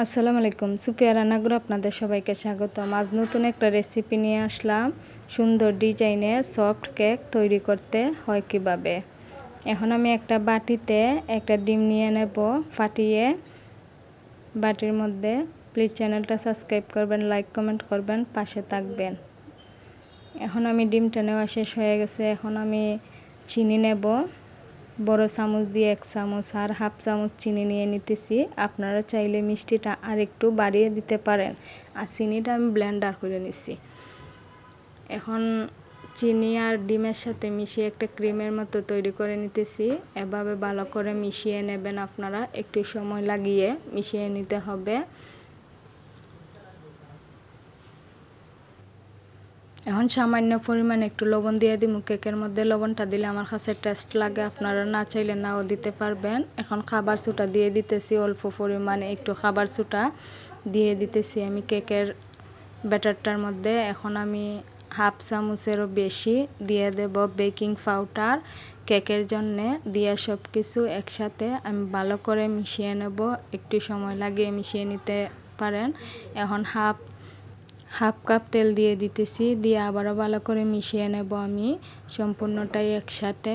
আসসালামু আলাইকুম। সুপিয়া রান্নাঘর আপনাদের সবাইকে স্বাগত আজ নতুন একটা রেসিপি নিয়ে আসলাম। সুন্দর ডিজাইনে সফট কেক তৈরি করতে হয় কীভাবে? এখন আমি একটা বাটিতে একটা ডিম নিয়ে নেব। ফাটিয়ে বাটির মধ্যে প্লিজ চ্যানেলটা সাবস্ক্রাইব করবেন লাইক কমেন্ট করবেন, পাশে থাকবেন। এখন আমি ডিমটা নেওয়া শেষ হয়ে গেছে। এখন আমি চিনি নেব। বড় চামচ দিয়ে এক চামচ আর হাফ চামচ চিনি নিয়ে নিতেছি। আপনারা চাইলে মিষ্টিটা আর একটু বাড়িয়ে দিতে পারেন। আর চিনিটা আমি ব্লেন্ডার করে নিছি। এখন চিনি আর ডিমের সাথে মিশিয়ে একটা ক্রিমের মতো তৈরি করে নিতেছি। এভাবে ভালো করে মিশিয়ে নেবেন আপনারা। একটু সময় লাগিয়ে মিশিয়ে নিতে হবে। এখন সামান্য পরিমাণ একটু লবণ দিয়ে দিই কেকের মধ্যে লবণটা দিলে আমার কাছে টেস্ট লাগে, আপনারা না চাইলে নাও দিতে পারবেন। এখন খাবার সুটা দিয়ে দিতেছি, অল্প পরিমাণে একটু খাবার সুটা দিয়ে দিতেছি আমি কেকের ব্যাটারটার মধ্যে। এখন আমি হাফ চামচেরও বেশি দিয়ে দেব বেকিং পাউডার। কেকের জন্যে দিয়ে সব কিছু একসাথে আমি ভালো করে মিশিয়ে নেব। একটু সময় লাগিয়ে মিশিয়ে নিতে পারেন। এখন হাফ হাফ কাপ তেল দিয়ে দিতেছি, দিয়ে আবারও ভালো করে মিশিয়ে নেব আমি সম্পূর্ণটাই একসাথে।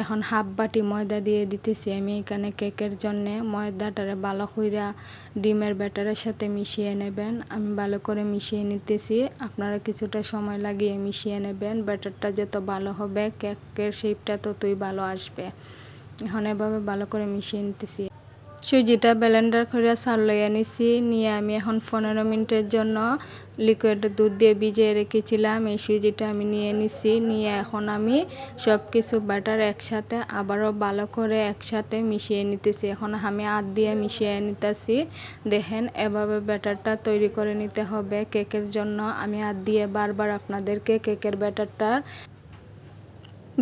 এখন হাফ বাটি ময়দা দিয়ে দিতেছি আমি এখানে কেকের জন্য। ময়দাটারে ভালো কইরা ডিমের ব্যাটারের সাথে মিশিয়ে নেবেন। আমি ভালো করে মিশিয়ে নিতেছি। আপনারা কিছুটা সময় লাগিয়ে মিশিয়ে নেবেন। ব্যাটারটা যত ভালো হবে, কেকের শেপটা ততই ভালো আসবে। এখন এভাবে ভালো করে মিশিয়ে নিতেছি। সুজিটা ব্লেন্ডার করে চাল লইয়া নিছি, নিয়ে আমি এখন পনেরো মিনিটের জন্য লিকুইড দুধ দিয়ে ভিজিয়ে রেখেছিলাম। এই সুজিটা আমি নিয়ে নিছি, নিয়ে এখন আমি সব কিছু বাটার একসাথে আবারও ভালো করে একসাথে মিশিয়ে নিতেছি। এখন আমি হাত দিয়ে মিশিয়ে নিতেছি। দেখেন, এভাবে ব্যাটারটা তৈরি করে নিতে হবে। কেকের জন্য আমি হাত দিয়ে বারবার আপনাদেরকে কেকের ব্যাটারটা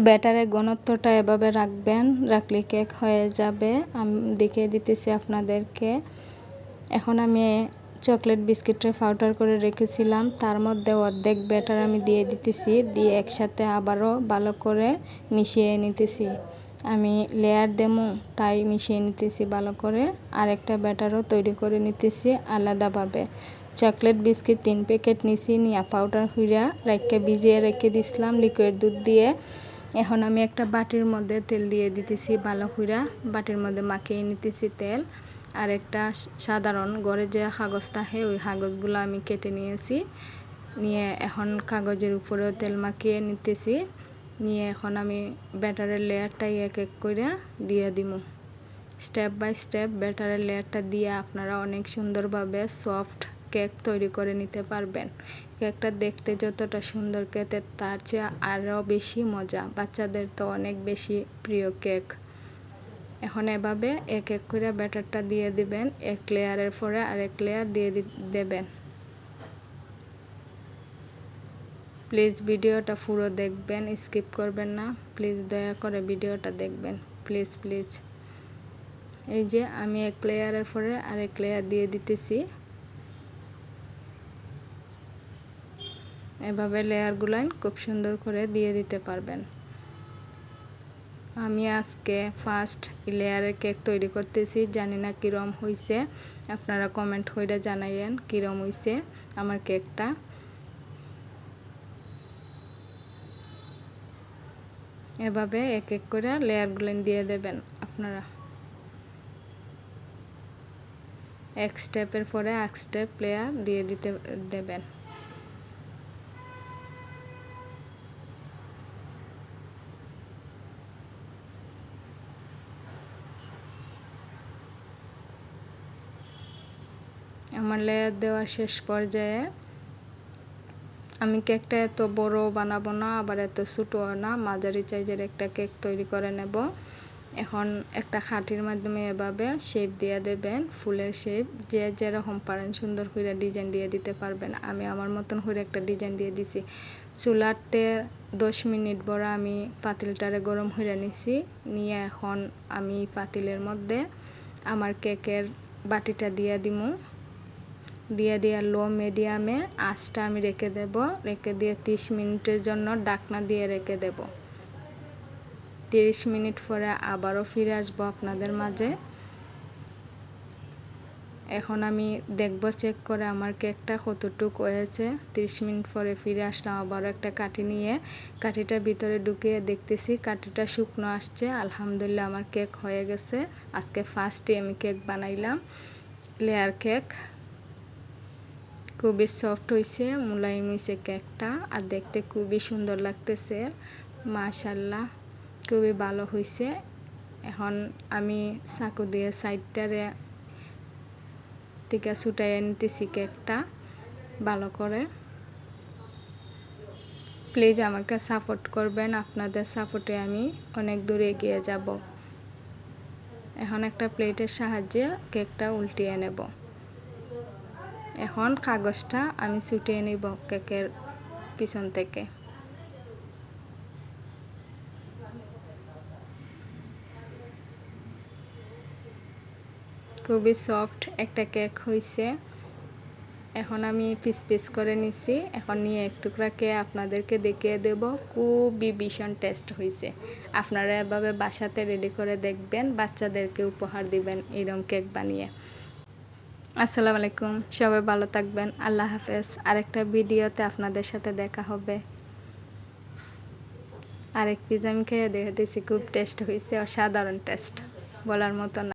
ব্যাটারের ঘনত্বটা এভাবে রাখবেন, রাখলে কেক হয়ে যাবে। আমি, দেখিয়ে দিতেছি আপনাদেরকে। এখন আমি চকলেট বিস্কিটের পাউডার করে রেখেছিলাম। তার মধ্যে অর্ধেক ব্যাটার আমি দিয়ে দিতেছি। দিয়ে একসাথে আবারও ভালো করে মিশিয়ে নিতেছি। আমি লেয়ার দেমো তাই মিশিয়ে নিতেছি ভালো করে। আর একটা ব্যাটারও তৈরি করে নিতেছি আলাদাভাবে। চকলেট বিস্কিট তিন প্যাকেট নিছি, নিয়ে পাউডার হুইরা রেখে ভিজিয়ে রেখে দিছিলাম লিকুইড দুধ দিয়ে। এখন আমি একটা বাটির মধ্যে তেল দিয়ে দিতেছি ভালো হুইরা বাটির মধ্যে মাখিয়ে নিতেছি তেল। আর একটা সাধারণ ঘরে যে কাগজ থাকে, ওই কাগজগুলো আমি কেটে নিয়েছি। নিয়ে এখন কাগজের উপরেও তেল মাখিয়ে নিতেছি। নিয়ে এখন আমি ব্যাটারের লেয়ারটাই এক এক করে দিয়ে দিব স্টেপ বাই স্টেপ ব্যাটারের লেয়ারটা দিয়ে আপনারা অনেক সুন্দরভাবে সফট কেক তৈরি করে নিতে পারবেন। কেকটা দেখতে যতটা সুন্দর খেতে, তার চেয়ে আরও বেশি মজা। বাচ্চাদের তো অনেক বেশি প্রিয় কেক। এখন এভাবে এক এক করে ব্যাটারটা দিয়ে দিবেন। এক লেয়ারের পরে আরেক লেয়ার দিয়ে দেবেন। প্লিজ ভিডিওটা পুরো দেখবেন, স্কিপ করবেন না। প্লিজ দয়া করে ভিডিওটা দেখবেন। Please please. এই যে আমি এক লেয়ারের পরে আরেক লেয়ার দিয়ে দিতেছি। এভাবে লেয়ারগুলান খুব সুন্দর করে দিয়ে দিতে পারবেন। আমি আজকে ফার্স্ট লেয়ারের কেক তৈরি করতেছি, জানি না কীরম হয়েছে আপনারা কমেন্ট করে জানাইয়েন কীরম হয়েছে আমার কেকটা। এভাবে এক এক করে লেয়ারগুলো দিয়ে দেবেন আপনারা। এক স্টেপের পরে এক স্টেপ লেয়ার দিয়ে দিতে দেবেন। আমার লেয়ার দেওয়া শেষ পর্যায়ে আমি কেকটা এত বড় বানাবো না, আবার এত ছোটো না। মাঝারি সাইজের একটা কেক তৈরি করে নেব। এখন একটা খাটির মাধ্যমে এভাবে শেপ দিয়ে দেবেন, ফুলের শেপ যে যেরকম পারেন সুন্দর করে ডিজাইন দিয়ে দিতে পারবেন। আমি আমার মতন করে একটা ডিজাইন দিয়ে দিছি। চুলাতে দশ মিনিট বড় আমি পাতিলটারে গরম হয়ে নিছি। নিয়ে এখন আমি পাতিলের মধ্যে আমার কেকের বাটিটা দিয়ে দিমু। দিয়ে দিয়ে লো মিডিয়ামে আঁচটা আমি রেখে দেব। রেখে দিয়ে তিরিশ মিনিটের জন্য ডাকনা দিয়ে রেখে দেব। তিরিশ মিনিট পরে আবারও ফিরে আসব আপনাদের মাঝে। এখন আমি দেখব চেক করে আমার কেকটা কতটুক হয়েছে। তিরিশ মিনিট পরে ফিরে আসলাম, আবারও একটা কাঠি নিয়ে। কাঠিটা ভিতরে ঢুকিয়ে দেখতেছি, কাঠিটা শুকনো আসছে। আলহামদুলিল্লাহ আমার কেক হয়ে গেছে। আজকে ফার্স্টে আমি কেক বানাইলাম লেয়ার কেক খুবই সফট হয়েছে মুলায়ম হয়েছে কেকটা আর দেখতে খুবই সুন্দর লাগতেছে। মাশাল্লাহ খুবই ভালো হয়েছে এখন আমি চাকু দিয়ে সাইডটারে থেকে ছুটাই নিতেছি কেকটা, ভালো করে। প্লিজ আমাকে সাপোর্ট করবেন, আপনাদের সাপোর্টে আমি অনেক দূরে এগিয়ে যাব। এখন একটা প্লেটের সাহায্যে কেকটা উল্টিয়ে নেব। এখন কাগজটা আমি ছুটিয়ে নিব কেকের পিছন থেকে। খুবই সফট একটা কেক হয়েছে এখন আমি পিস পিস করে নিছি। এখন নিয়ে এক টুকরা কে আপনাদেরকে দেখিয়ে দেব। খুবই ভীষণ টেস্ট হয়েছে আপনারা এভাবে বাসাতে রেডি করে দেখবেন, বাচ্চাদেরকে উপহার দিবেন এরম কেক বানিয়ে। আসসালামু আলাইকুম, সবাই ভালো থাকবেন, আল্লাহ হাফেজ। আরেকটা ভিডিওতে আপনাদের সাথে দেখা হবে। আরেক পিজা আমি খেয়ে দেখে দিয়েছি খুব টেস্ট হয়েছে অসাধারণ টেস্ট বলার মতো না।